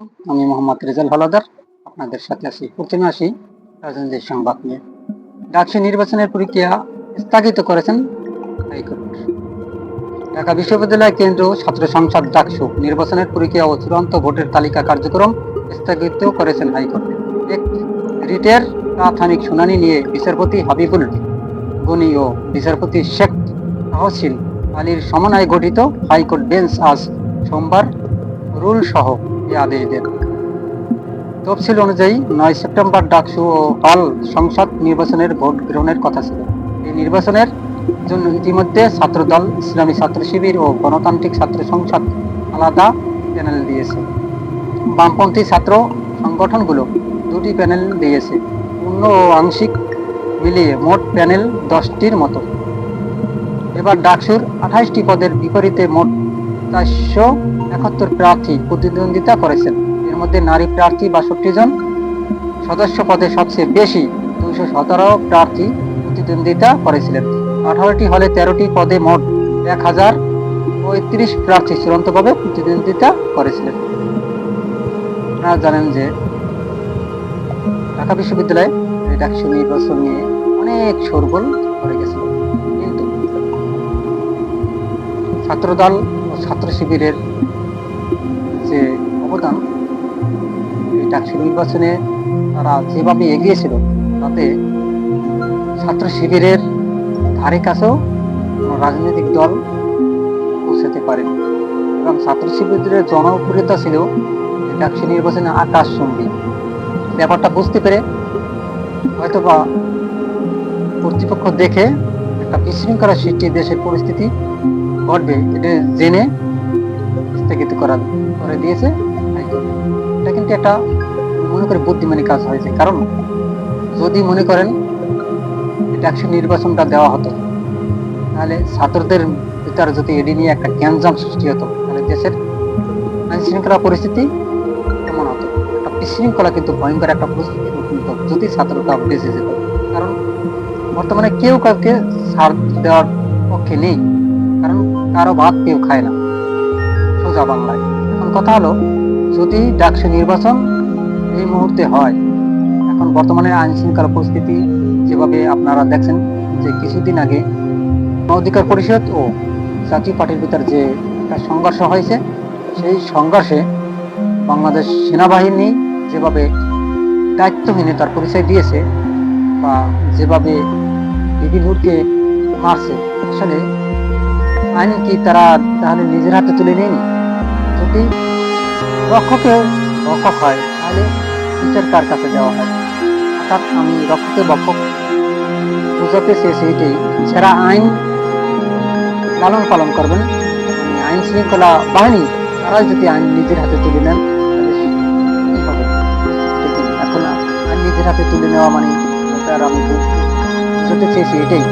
আমি মোহাম্মদ রেজাল হালাদার। আপনাদের সাথে আছি, প্রথমে আসি রাজনৈতিক সংবাদ নিয়ে। ডাকসু নির্বাচনের প্রক্রিয়া স্থগিত করেছেন হাইকোর্ট। ঢাকা বিশ্ববিদ্যালয় কেন্দ্র ছাত্র সংসদ ডাকসু নির্বাচনের প্রক্রিয়া ও চূড়ান্ত ভোটের তালিকা কার্যক্রম স্থগিত করেছেন হাইকোর্ট। এক রিটের প্রাথমিক শুনানি নিয়ে বিচারপতি হাবিবুল গনি ও বিচারপতি শেখ তহসিল আলীর সমন্বয়ে গঠিত হাইকোর্ট বেঞ্চ আজ সোমবার রুল সহ আদেশ দেন তফসিল অনুযায়ী নয় সেপ্টেম্বর ডাকসু ও হল সংসদ নির্বাচনের ভোট গ্রহণের কথা ছিল। এই নির্বাচনের জন্য ইতিমধ্যে ছাত্রদল, ইসলামী ছাত্র শিবির ও গণতান্ত্রিক ছাত্র সংসদ আলাদা প্যানেল দিয়েছে। বামপন্থী ছাত্র সংগঠনগুলো দুটি প্যানেল দিয়েছে। পূর্ণ ও আংশিক মিলিয়ে মোট প্যানেল দশটির মতো। এবার ডাকসুর আঠাইশটি পদের বিপরীতে মোট চারশো একাত্তর প্রার্থী প্রতিদ্বন্দ্বিতা করেছেন। এর মধ্যে নারী প্রার্থী বাষট্টি জন, সদস্য পদে সবচেয়ে বেশি দুইশো সতেরো প্রার্থী প্রতিদ্বন্দ্বিতা করেছিলেন। আঠারোটি হলে তেরোটি পদে মোট এক হাজার পঁয়ত্রিশ প্রার্থী চূড়ান্তভাবে প্রতিদ্বন্দ্বিতা করেছিলেন। আপনারা জানেন যে ঢাকা বিশ্ববিদ্যালয়ে ডাকসু নির্বাচন নিয়ে অনেক শোরগোল করে গেছিল। কিন্তু ছাত্রদল ছাত্র শিবিরের যে অবদান ডাকসু নির্বাচনে তারা যেভাবে এগিয়েছিল, তাতে ছাত্র শিবিরের ধারে কাছেও রাজনৈতিক দল পৌঁছাতে পারেনি। এবং ছাত্র শিবিরের জনপ্রিয়তা ছিল ডাকসু নির্বাচনে আকাশ সঙ্গী ব্যাপারটা বুঝতে পেরে হয়তোবা কর্তৃপক্ষ দেখে একটা বিশৃঙ্খলা সৃষ্টি দেশের পরিস্থিতি ঘটবে, এটা জেনে স্থগিত করা, করে দিয়েছে। এটা কিন্তু একটা মনে করে বুদ্ধিমানী কাজ হয়েছে। কারণ যদি মনে করেন ডাকসু নির্বাচনটা দেওয়া হতো, তাহলে ছাত্রদের ভিতরে যদি এডি নিয়ে একটা গ্যাঞ্জাম সৃষ্টি হতো, তাহলে দেশের আইন শৃঙ্খলা পরিস্থিতি এমন হতো। একটা বিশৃঙ্খলা কিন্তু ভয়ঙ্কর একটা পরিস্থিতি হতো যদি ছাত্রটা বেঁচে যেত। কারণ বর্তমানে কেউ কাউকে ছাড় দেওয়ার পক্ষে নেই। কারণ কারও ভাত কেউ খায় না। সোজা বাংলায়। এখন কথা হলো, যদি ডাকসু নির্বাচন, এই মুহূর্তে হয়। এখন বর্তমানে আইন শৃঙ্খলা পরিস্থিতি যেভাবে আপনারা দেখছেন, যে কিছুদিন আগে অধিকার পরিষদ ও জাতীয় পার্টির ভিতর যে একটা সংঘর্ষ হয়েছে, সেই সংঘর্ষে বাংলাদেশ সেনাবাহিনী যেভাবে দায়িত্বহীনতার পরিচয় দিয়েছে বা যেভাবে বিভিন্নকে মারছে, আসলে আইন কি তারা তাহলে নিজের হাতে তুলে নেয়নি? যদি রক্ষকে রক্ষক হয়, তাহলে বিচার কার কাছে দেওয়া হয়? অর্থাৎ আমি রক্ষকে বক্ষক বুঝাতে চেয়েছি এটাই যারা আইন লালন পালন করবেন। আইন শৃঙ্খলা বাহিনী তারা যদি আইন নিজের হাতে তুলে নেন এখন আইন নিজের হাতে তুলে নেওয়া মানে তার আমি চেয়েছি এটাই,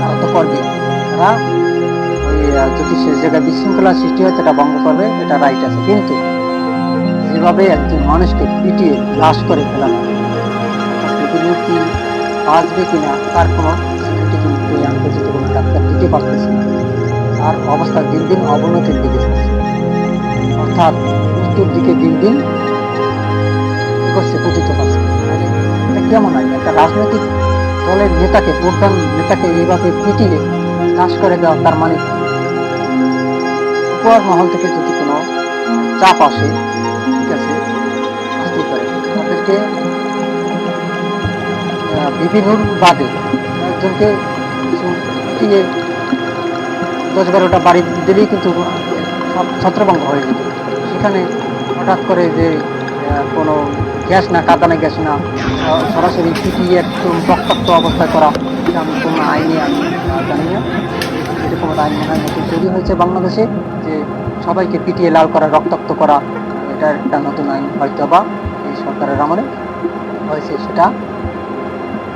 তারা তো করবে। তারা যদি সে জায়গায় বিশৃঙ্খলা সৃষ্টি হয়, সেটা ভঙ্গ করবে, এটা রাইট আছে। কিন্তু যেভাবে একজন মানুষকে পিটিয়ে লাশ করে ফেলা এগুলো কি বাঁচবে কিনা, তার কোনো সিকিউরিটি কিন্তু এই আন্তর্জাতিক কোনো ডাক্তার দিতে পারতেছে তার অবস্থা দিন দিন অবনতির দিকে অর্থাৎ মৃত্যুর দিকে দিন দিন পতিত পাচ্ছে এটা কেমন হয়? একটা রাজনৈতিক দলের নেতাকে, প্রধান নেতাকে এইভাবে পিটিয়ে লাশ করে দেওয়া তার মানে? উপর মহল থেকে যদি কোনো চাপ আসে ঠিক আছে আসতে পারে। তাদেরকে আহ, বিভিন্ন বাদে একজনকে পিটিয়ে দশ বারোটা বাড়ি দিলেই কিন্তু সব ছত্রভঙ্গ হয়ে যেত। সেখানে হঠাৎ করে যে কোনো গ্যাস না কাঁদানে গ্যাস না সরাসরি পিটিয়ে একদম রক্তাক্ত অবস্থায় করা আমি কোনো আইনি আমি জানি না। এরকম একটা আইন মনে নতুন তৈরি হয়েছে বাংলাদেশে, যে সবাইকে পিটিয়ে লাল করা, রক্তাক্ত করা এটা একটা নতুন আইন হয়তো বা এই সরকারের আমলে হয়েছে সেটা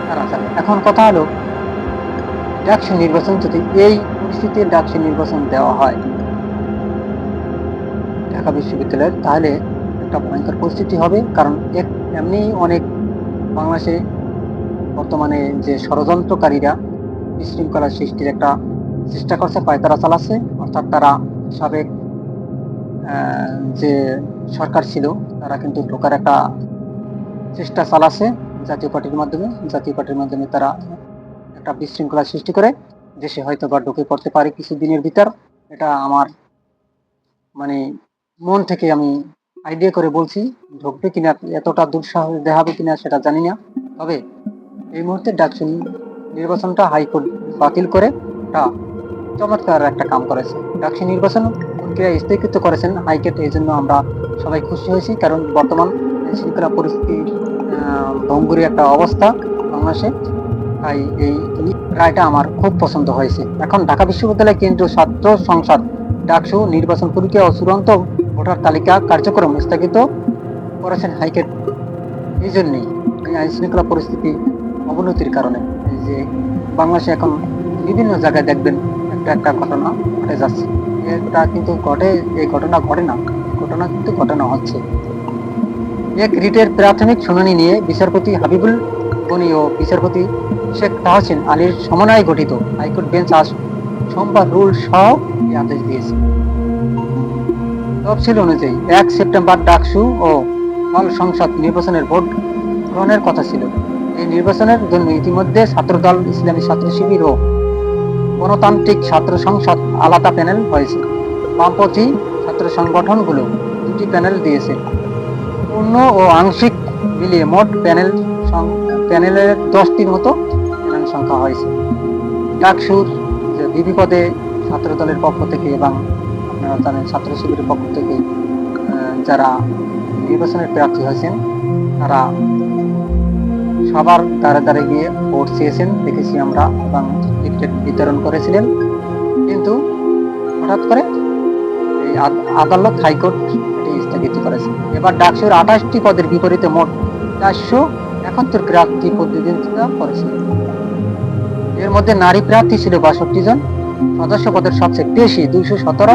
তারা এখন কথা হলো, ডাকসু নির্বাচন যদি এই পরিস্থিতিতে ডাকসু নির্বাচন দেওয়া হয় ঢাকা বিশ্ববিদ্যালয়ের, তাহলে একটা ভয়ঙ্কর পরিস্থিতি হবে। কারণ এক এমনি অনেক বাংলাদেশে বর্তমানে যে ষড়যন্ত্রকারীরা বিশৃঙ্খলা সৃষ্টির একটা চেষ্টা করছে পায়তারা চালাচ্ছে। অর্থাৎ তারা সাবেক যে সরকার ছিল, তারা কিন্তু ঢোকার একটা চেষ্টা চালাচ্ছে জাতীয় পার্টির মাধ্যমে। জাতীয় পার্টির মাধ্যমে তারা একটা বিশৃঙ্খলা সৃষ্টি করে। দেশে হয়তো বা ঢুকে পড়তে পারে কিছু দিনের ভিতর। এটা আমার মানে মন থেকে আমি আইডিয়া করে বলছি, ঢুকবে কিনা, এতটা দুঃসাহস দেখাবে কিনা সেটা জানি না। তবে এই মুহূর্তে ডাকসু নির্বাচনটা হাইকোর্ট বাতিল করে একটা চমৎকার একটা কাম করেছে। ডাকসু নির্বাচন প্রক্রিয়া স্থগিত করেছেন হাইকোর্ট এই জন্য আমরা সবাই খুশি হয়েছি, কারণ বর্তমান শৃঙ্খলা পরিস্থিতি ভঙ্গুরি একটা অবস্থা বাংলাদেশে। তাই এই রায়টা আমার খুব পছন্দ হয়েছে। এখন ঢাকা বিশ্ববিদ্যালয় কেন্দ্রীয় ছাত্র সংসদ ডাকসু নির্বাচন প্রক্রিয়া ও চূড়ান্ত ভোটার তালিকা কার্যক্রম স্থগিত করেছেন হাইকোর্ট। এই জন্যই এই আইন শৃঙ্খলা পরিস্থিতি অবনতির কারণে, যে বাংলাদেশে এখন বিভিন্ন জায়গায় দেখবেন একটা একটা ঘটনা ঘটে যাচ্ছে। এটা কিন্তু ঘটে, এই ঘটনা ঘটে না। ঘটনা কিন্তু ঘটনা হচ্ছে। এক রিটের প্রাথমিক শুনানি নিয়ে বিচারপতি হাবিবুল গনি ও বিচারপতি শেখ তাহসিন আলীর সমন্বয়ে গঠিত হাইকোর্ট বেঞ্চ আজ সোমবার রুল সহ এই আদেশ দিয়েছে। তফসিল অনুযায়ী এক সেপ্টেম্বর ডাকসু ও হল সংসদ নির্বাচনের ভোট গ্রহণের কথা ছিল। এই নির্বাচনের জন্য ইতিমধ্যে ছাত্রদল, ইসলামী ছাত্র শিবির ও গণতান্ত্রিক ছাত্র সংসদ আলাদা প্যানেল হয়েছে। বামপন্থী ছাত্র সংগঠনগুলো দুটি প্যানেল দিয়েছে। পূর্ণ ও আংশিক মিলিয়ে মোট প্যানেল প্যানেলের দশটির মতো প্যানেল সংখ্যা হয়েছে। ডাকসুর যে ছাত্র দলের পক্ষ থেকে এবং আপনারা জানেন ছাত্র শিবিরের পক্ষ থেকে যারা নির্বাচনের প্রার্থী হয়েছেন, তারা সবার দ্বারে দ্বারে গিয়ে ভোট চেয়েছেন, দেখেছি আমরা, এবং লিফলেট বিতরণ করেছিলেন। কিন্তু হঠাৎ করে এই আদালত হাইকোর্ট এটি স্থগিত করেছে। এবার ডাকসুর আঠাশটি পদের বিপরীতে মোট চারশো একাত্তর প্রার্থী প্রতিদ্বন্দ্বিতা করেছিল এর মধ্যে নারী প্রার্থী ছিল বাষট্টি জন। সদস্য পদের সবচেয়ে বেশি দুইশো সতেরো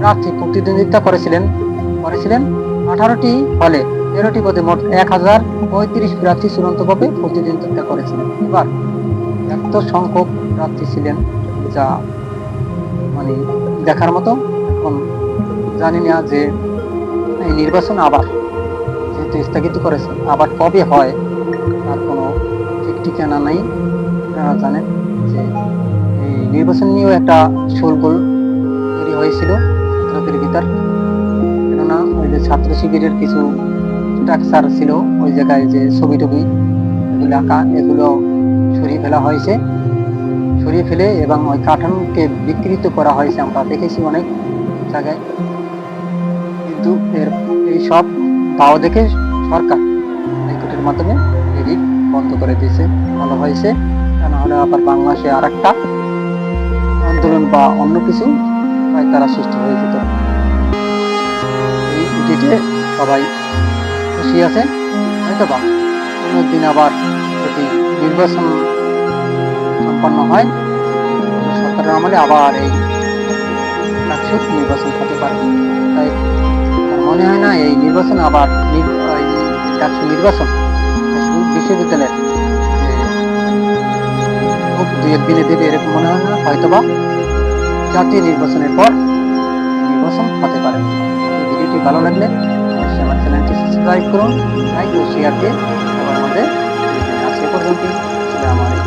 প্রার্থী প্রতিদ্বন্দ্বিতা করেছিলেন করেছিলেন। আঠারোটি হলে তেরোটি পদে মোট এক হাজার পঁয়ত্রিশ প্রার্থী চূড়ান্তভাবে প্রতিদ্বন্দ্বিতা করেছিলেন। এবার এত সংখ্যক প্রার্থী ছিলেন যা মানে দেখার মতো। এখন জানি না যে এই নির্বাচন আবার যেহেতু স্থগিত করেছে আবার কবে হয় তার কোনো ঠিক ঠিকানা নেই। আপনারা জানেন যে এই নির্বাচন নিয়েও একটা শোরগোল তৈরি হয়েছিল ছাত্রদের ভিতর। কেননা ওই যে ছাত্র শিবিরের কিছু স্ট্রাকচার ছিল, ওই জায়গায় যে ছবি টবি এগুলো আঁকা, এগুলো সরিয়ে ফেলা হয়েছে। সরিয়ে ফেলে এবং ওই কাঠামোকে বিকৃত করা হয়েছে আমরা দেখেছি অনেক জায়গায়। কিন্তু এর এই সব দাও দেখে সরকার হাইকোর্টের মাধ্যমে এডিট বন্ধ করে দিয়েছে, ভালো হয়েছে। তা না আবার বাংলাদেশে আর একটা আন্দোলন বা অন্য কিছু হয় তারা সৃষ্টি হয়ে যেত। এই এডিটে সবাই খুশি আছে হয়তো বা কোনো দিন আবার যদি নির্বাচন সম্পন্ন হয়, সরকারের আমলে আবার এই ডাকসুর নির্বাচন হতে পারে। তাই মনে হয় না এই নির্বাচন আবার ডাকসু নির্বাচন বিশ্ববিদ্যালয়ের খুব দু একদিনে দেবে এরকম মনে হয় না, হয়তোবা জাতীয় নির্বাচনের পর নির্বাচন হতে পারে। ভিডিওটি ভালো লাগলে অবশ্যই আমার চ্যানেলটি সাবস্ক্রাইব করুন, লাইক ও শেয়ার দিয়ে সবার মধ্যে আজকে পর্যন্ত আলাইকুম।